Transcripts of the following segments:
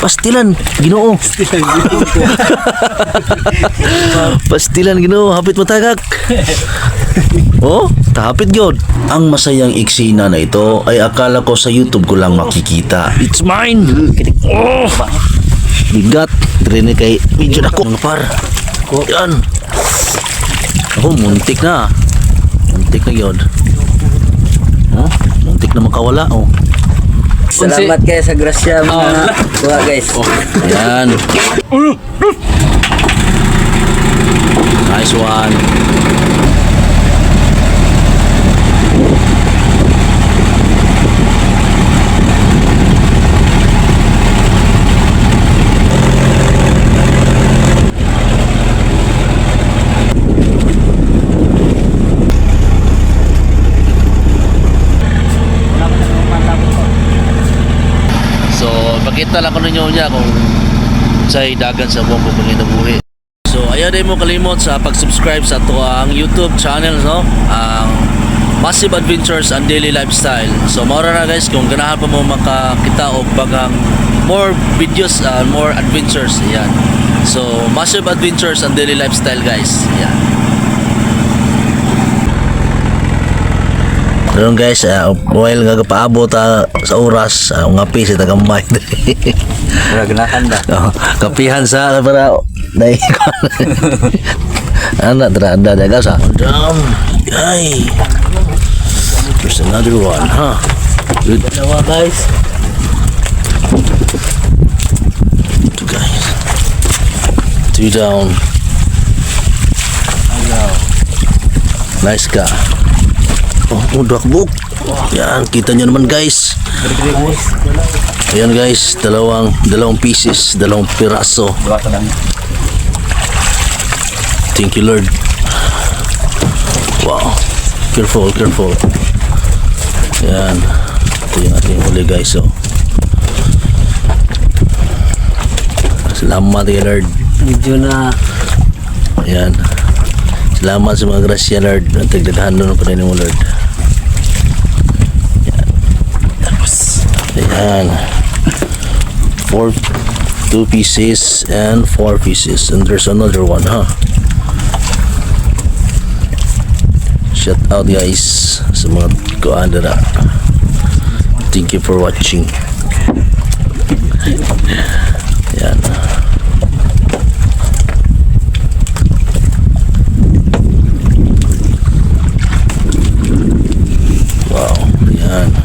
Pastilan, ginoo. Pastilan, ginoo. Hapit mo tagak. oh, tahapit yun. Ang masayang eksena na ito ay akala ko sa YouTube ko lang makikita. It's mine! Oh! Bigat. Drini kay medyo na ko. Mga par. Yan. Ako, muntik na. Muntik na yun. Oh, muntik na makawala. Oh. Salamat kayo sa grasya mga kuha guys. Ayan. Nice one. So, pakita lang ko ninyo niya kung sa'y dagan sa buong pupangin buhi. So, ayaw din mo kalimot sa pag-subscribe sa to ang YouTube channel, no? Ang Massive Adventures and Daily Lifestyle. So, maura na guys, kung ganahan pa mo makakita o bagang more videos, uh, more adventures, yan. So, Massive Adventures and Daily Lifestyle, guys. Yan. Pero guys, uh, while nga paabot uh, sa oras, uh, ngapi sa tagamay. Wala ganahan da. Oh, kapihan sa para dai anak tera anda jaga sa dam ay. There's another one huh? Good. Dalawa guys. two guys. Two down. Nice ka oh buk yan kita nyo naman guys Ayan guys, dalawang dalawang pieces, dalawang piraso. Thank you Lord. Wow. Careful, careful. Yan. Ito yung ating huli guys. So. Salamat kay Lord. Medyo na Ayan. Salamat sa mga grasya Lord. Nagdagdahan nun pa rin mo Lord. Ayan. Four, two pieces and four pieces. And there's another one, huh? Shout out guys sa mga kuan na. Thank you for watching. Ayan. Wow. Ayan.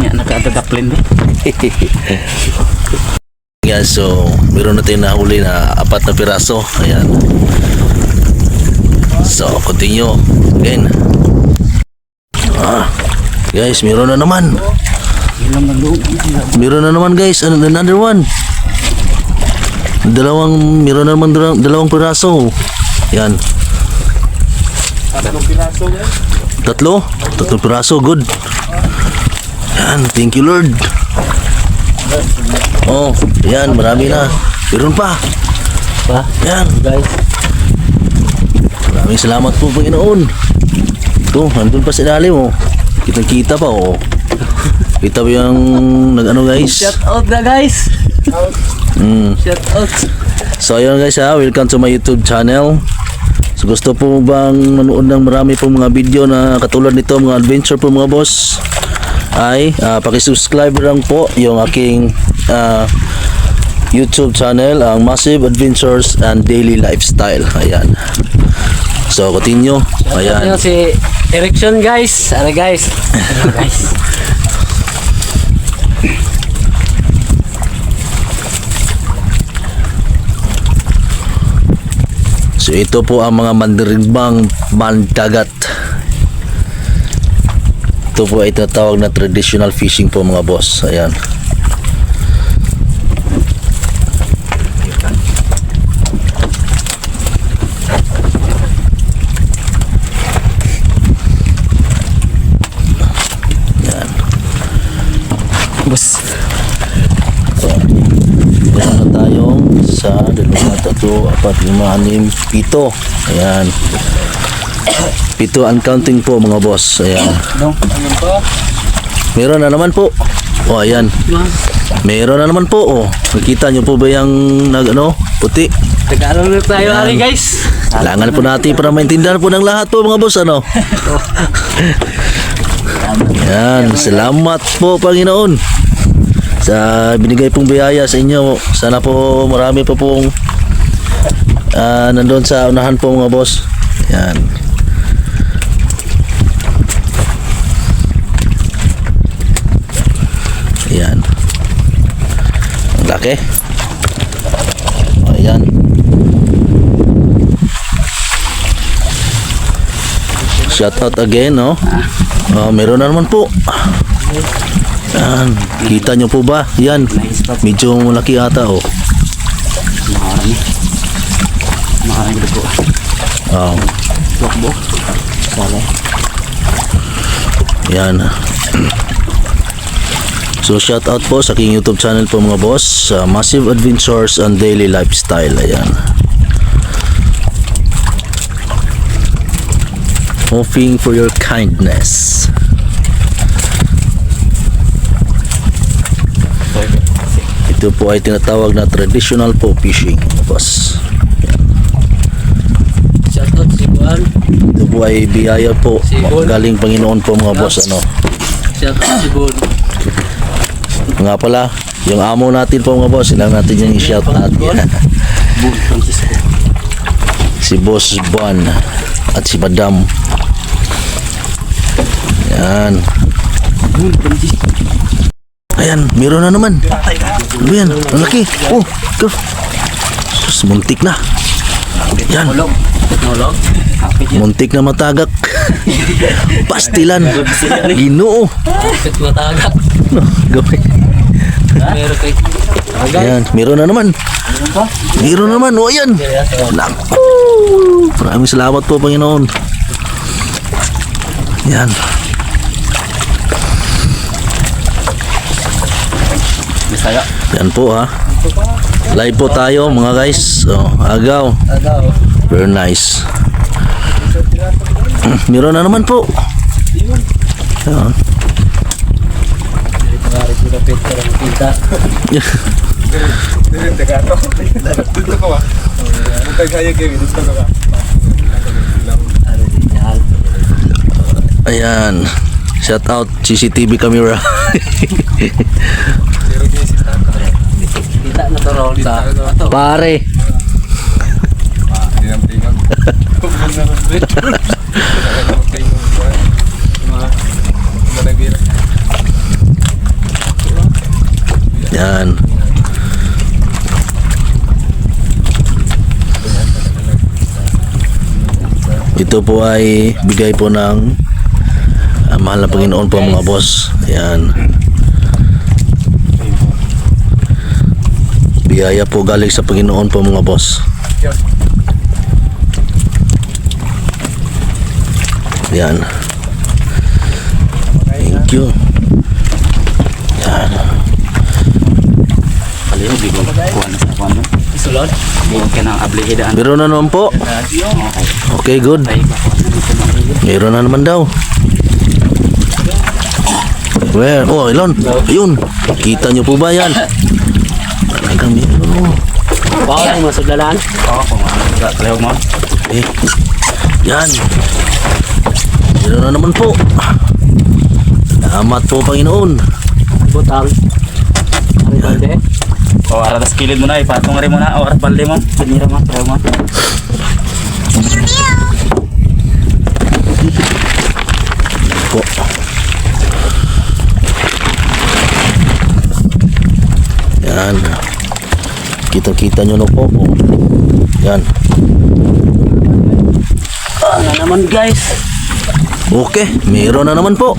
Kanya nakaadadaplin do. Yan, so meron na tayong nahuli na apat na piraso. Ayan. So, continue. Again. Ah, guys, meron na naman. Meron na naman guys. Ano, another one. Dalawang, meron na naman dalawang, dalawang piraso. Yan. Tatlo? Tatlo piraso. Good. Yan. Thank you Lord. Oh, yan. Marami na. Meron pa. Pa Yan. guys. Maraming salamat po Panginoon. Ito, nandun pa sa ilalim oh. Kitang kita pa oh. Kita ba yung nag-ano guys? Shout out na guys. Mm. Shout out. So ayun guys ha, welcome to my YouTube channel. So gusto po bang manood ng marami pong mga video na katulad nito, mga adventure po mga boss? Ay, uh, paki-subscribe lang po yung aking ah, YouTube channel, ang Massive Adventures and Daily Lifestyle. Ayan. So continue. Ayan. Ano si Erickson guys. Ano guys? Ano guys? So ito po ang mga mandirigbang mandagat. Ito po ay tinatawag na traditional fishing po mga boss. Ayan. Ayan. Bus. Meron na tayong sa dalawa, tatlo, apat, lima, anim, pito. Ayan. Pito and counting po mga boss. Ayan. Ano? Meron na naman po. O, ayan. Meron na naman po, oh. Nakita nyo po ba yung nag, ano, puti? Tagalog na tayo, Yan. Ari, guys. Kailangan po natin para maintindihan po ng lahat po mga boss, ano? Yan, salamat po Panginoon sa binigay pong biyaya sa inyo. Sana po marami pa pong ah, nandun sa unahan po mga boss. Yan. Laki. Ayan. Shout out again, no? Oh, meron na naman po. Yan. Kita nyo po ba? Yan. Medyo malaki ata, oh. Makarami. Makarami ko po. Oh. Tukbo. Sale. Yan. So shout out po sa aking YouTube channel po mga boss, sa Massive Adventures and Daily Lifestyle. Ayan. Hoping for your kindness. Ito po ay tinatawag na traditional po fishing, mga boss. Shoutout si Juan. Ito po ay biyaya po Sibol. galing Panginoon po mga boss ano. Shoutout si Juan. Nga pala, yung amo natin po mga boss, ilang natin yung i-shout Francisco. si Boss Bon at si Madam. Yan. Ayan, meron na naman. Ano yan? Ang laki. Oh, go. Sus, muntik na. Yan, Yan. muntik na matagak. Pastilan. Ginoo. Matagak. No, gawin. Meron kay... Ayan, meron na naman. Meron na naman. O, ayan. Naku! Maraming salamat po, Panginoon. Yan. Bisaya. Yan po ha. Live po tayo mga guys. So, agaw. Agaw. Very nice. Meron na naman po. Yan. Pagkari ko kapit ka lang kita. Dito ka ba? Ang tagaya kayo, dito ka ba? Ano din yan? Ayan. Shout out CCTV camera. Zero Yan. Ito po ay bigay po ng ah, mahal na Panginoon po mga boss. Ayan. Biyaya po galing sa Panginoon po mga boss. Yan. Thank you. Yan. Paliho, di ko kuha na sa kuha mo. Isulod. Buong ka ng ablihidaan. Meron na naman po. Okay, good. Na. Meron na naman daw. Where? Oh, Elon. Ayun. Kita nyo po ba yan? Talagang meron. Wow, ay masuglalan. Oo, kung ano paliho mo. Eh. Yan. Meron na naman po. Salamat po, Panginoon. Butang. Ari balde. O, aratas kilid mo na, ipatong rin mo na. O, arat balde mo. Pinira mo, paliho mo. Po. Yan. Kita-kita nyo na po. Yan. Ano naman guys? Okay, meron na naman po.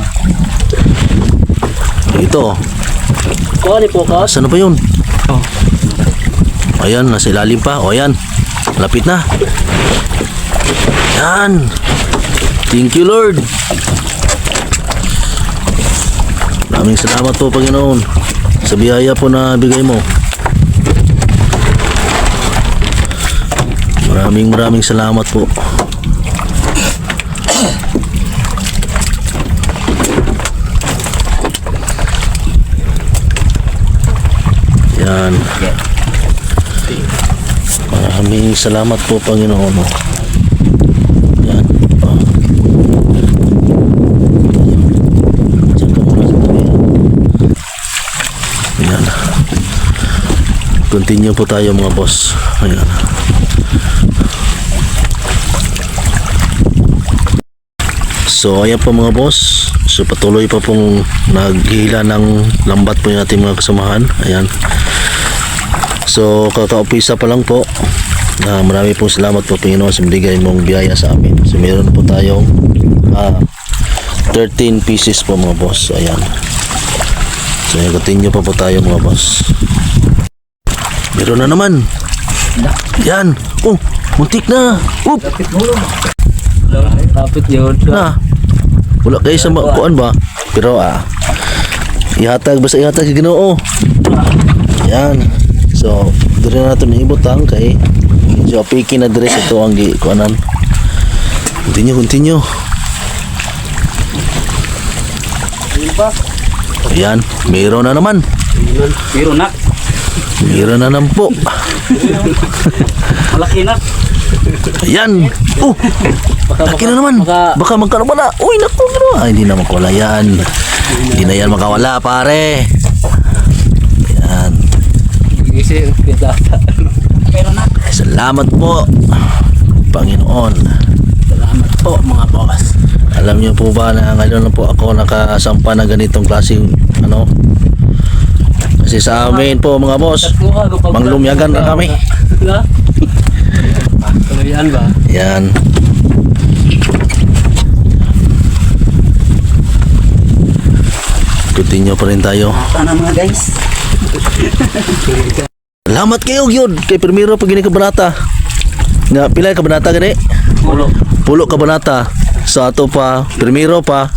Ito, Kuha ni Focus. saan ba yun? Ayan, nasa ilalim pa. O, ayan. Lapit na. Yan. Thank you, Lord. Maraming salamat po, Panginoon. Sa biyaya po na bigay mo. Maraming maraming salamat po. Yan. Maraming salamat po, Panginoon. Yan. Yan. Continue po tayo mga boss. Ayan. So ayan po mga boss. So patuloy pa pong naghihila ng lambat po yung ating mga kasamahan. Ayan. So kakaupisa pa lang po. Ah, marami pong salamat po Panginoon sa binigay mong biyaya sa amin. So meron po tayong ah, 13 pieces po mga boss. Ayan. So continue pa po tayo mga boss. Meron na naman. Yan. Oh, muntik na. Oop. Tapit yun. na wala kayo sa ma- kuan ba? Pero ah ihatag basta ihatag sa Ginoo. Yan. So dire na nato niibutang kay so piki na dire sa to ang gi kuanan. Continue continue. Yan mayroon na naman. Pero nak, mayroon na naman po. Malaki nak. Ayan. Oh, laki na naman. baka- Baka magkawala. Uy, naku, gano'n. Ay, hindi na makawala yan. Hindi na yan makawala, pare. Nak. Salamat po, Panginoon. Salamat po mga boss. Alam niyo po ba na ngayon na po ako nakasampa ng ganitong klaseng ano? Kasi sa amin po mga boss, Manglumyagan na kami. Tuluyan ba? yan. Continue pa rin tayo. Sana mga guys. Salamat kayo gyud kay primero pag gini kabanata. Nga pila ka banata gani? Ulo. Pulo ka banata. Sa ato pa primero pa.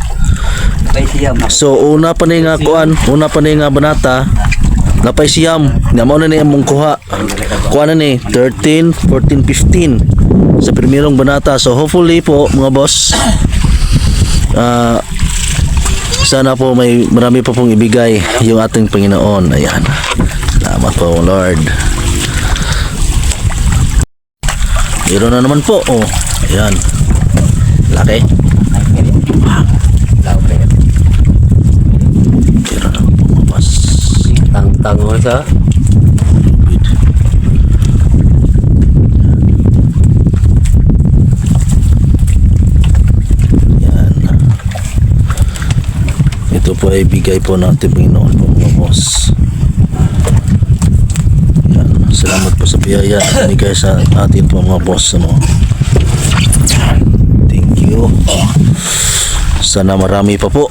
So una pa ni nga kuan, una pa ni nga banata. Napay siyam. Nga mao na ni among kuha. Kuha na ni 13, 14, 15 sa primerong banata. So hopefully po mga boss ah sana po may marami pa pong ibigay yung ating Panginoon. Ayan. Salamat po Lord. Meron na naman po. Oh, ayan. Laki. Meron na po mga boss. Tang-tang mo sa. Yan. Ito po natin Panginoon po mga boss. Yan. Salamat po sa biyaya na binigay sa atin po mga boss. Ano. Thank you. Sana marami pa po.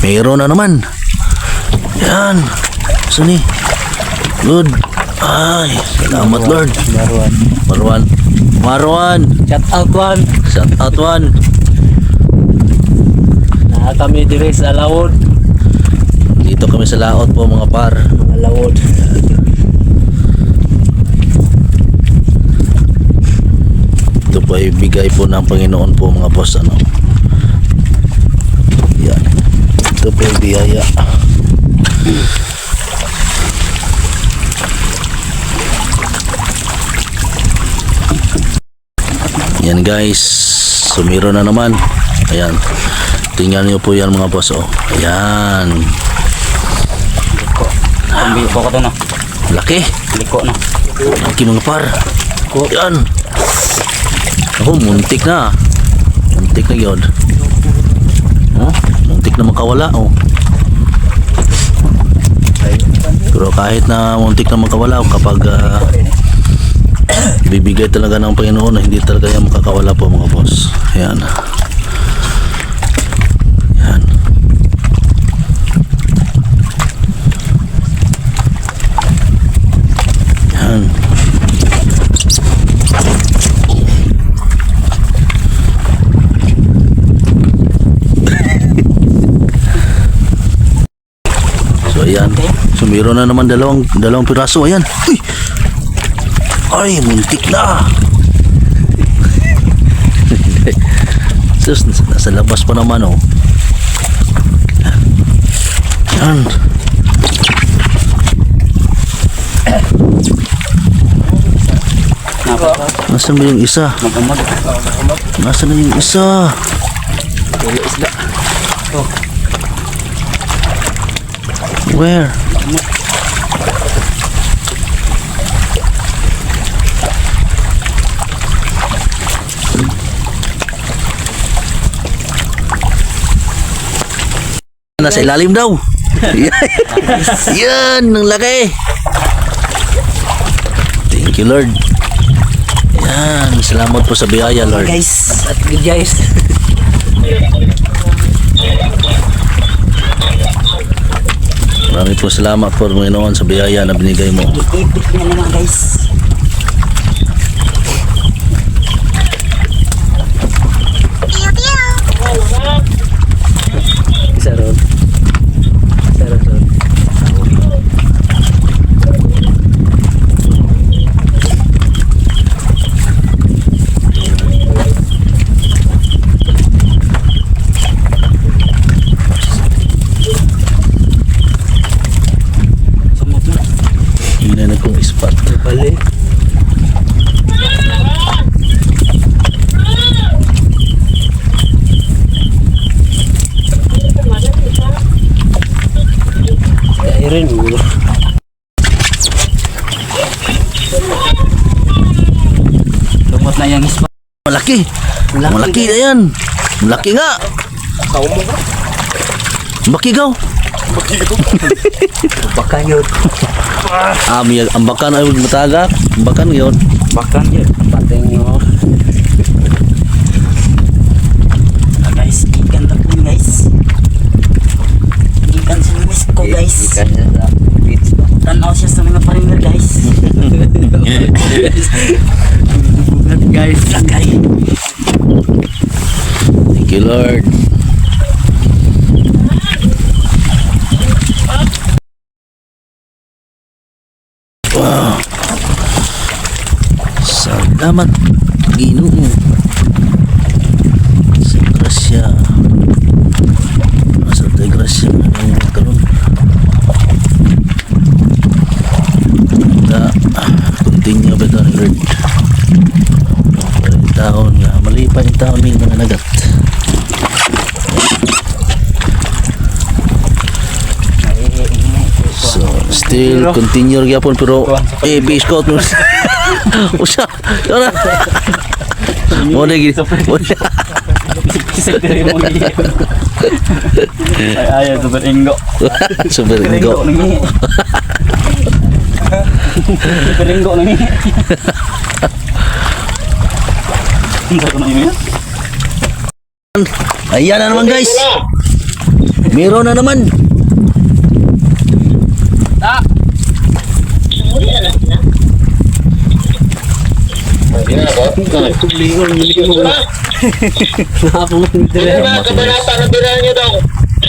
Mayroon na naman. Yan. Saan ni? Good. Ay, salamat Lord. Marwan. Marwan. Marwan. Shout out one. Shout out one. Kami dire sa Lawod. Dito kami sa laot po mga par. Mga Lawod. Ito po ay bigay po ng Panginoon po mga boss. Ano? Yan. Ito po ay biyaya. Yan guys. So meron na naman. Ayan. Tingnan niyo po yan mga boss. Oh. Ayan. Ambil ko to no. Laki. Liko no. Laki mga par. Yan. Ako, muntik na. Muntik na yun. Oh, muntik na makawala. Oh. Pero kahit na muntik na makawala, kapag ah, bibigay talaga ng Panginoon hindi talaga yan makakawala po mga boss. Yan. So ayan. So meron na naman dalawang dalawang piraso ayan. Uy. Ay, muntik na. Sus, nasa labas pa naman oh. Yan. Nasaan ba yung isa? Nasaan na yung isa? Wala isla. Oh. Where? Nasa ilalim daw. Yan, ang laki. Thank you, Lord. Yan, salamat po sa biyaya, Lord. Guys, at guys. Marami po salamat po, Panginoon, sa biyaya na binigay mo. Ipit niya naman guys. Isa ron. Isa ron ron. Sumot na. Yun na kong spot. Bali. Kaya rin, ulo. Sumot na yung ispa. Malaki. Malaki na yan. Malaki nga. Bakigaw. Baka yun. Ah, may ang bakan ay matagak. Ang bakan yun. Bakan yun. Pateng nyo. Ah, guys, ikan na po guys. Ikan sa lumis ko guys. Ikan niya sa beach ba? Tanaw siya sa mga parimer guys. Bugat guys. Thank you, Lord. Wow. Salamat, Ginoo. Sa grasya. Sa grasya nang karon. Na, continue ba ito, Lord? Yung taon nga, mali pa yung taon ng mga nagat. Still continue gyapon pero eh base coat mo. Usa. Tara. Mo na gid. Mo. Ay, ay, super inggo. Super go. nangi. Super inggo nangi. Ang sarap na yun. Ayan na naman guys. Meron na naman.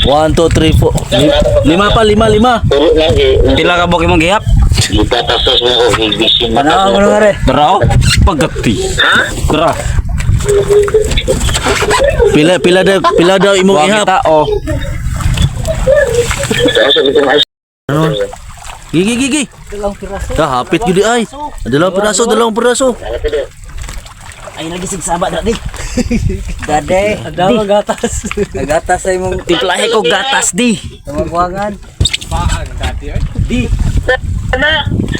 One, two, three, four. Lima, lima pa, lima, lima. Pila ka bok imong gihap? Panawa mo na nga rin. Bro, pagati. Bro, Pila, pila daw, pila daw imong ihap. kita oh. Ano? Gigi, gigi. Kahapit yun di ay. Dalawang piraso, dalawang piraso. Ay lagi sig saba dati. Dade. Adaw gatas. Gatas ay mong Timplahe ko gatas di. tumagwangan.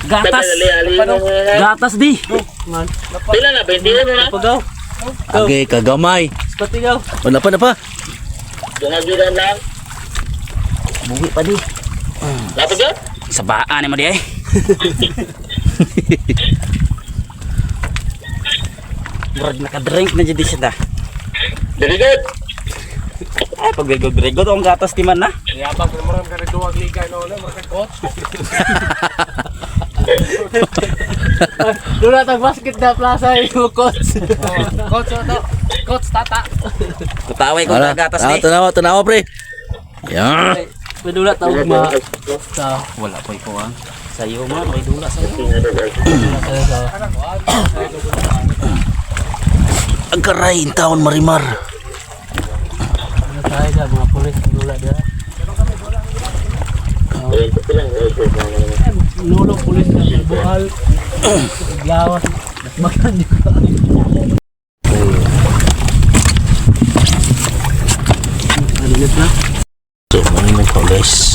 Gatas. Gatas di. Age, kagamay. Patigaw. Wala pa na pa. Buhi pa di. Sabaan mo di eh. Murag naka-drink na jadi siya da. Good. Ay, pag gregod ang gatas timan na. Yabang ko naman ka rin duwag liga no na mga coach. Dula tag basket na plaza yung coach. Coach ano? Coach tata. Kutaway ko ang gatas Tanawa, di. tanawa, tanawa pre. Yan. Padula tawag ma. Sa Wala po ko ang. Sayo mo, may dula sa'yo. Ang karay, in taon marimar. Ano tayo sa mga pulis dula dia. Nulo pulis na buhal. Glawas. Makan juga. Ano na? guys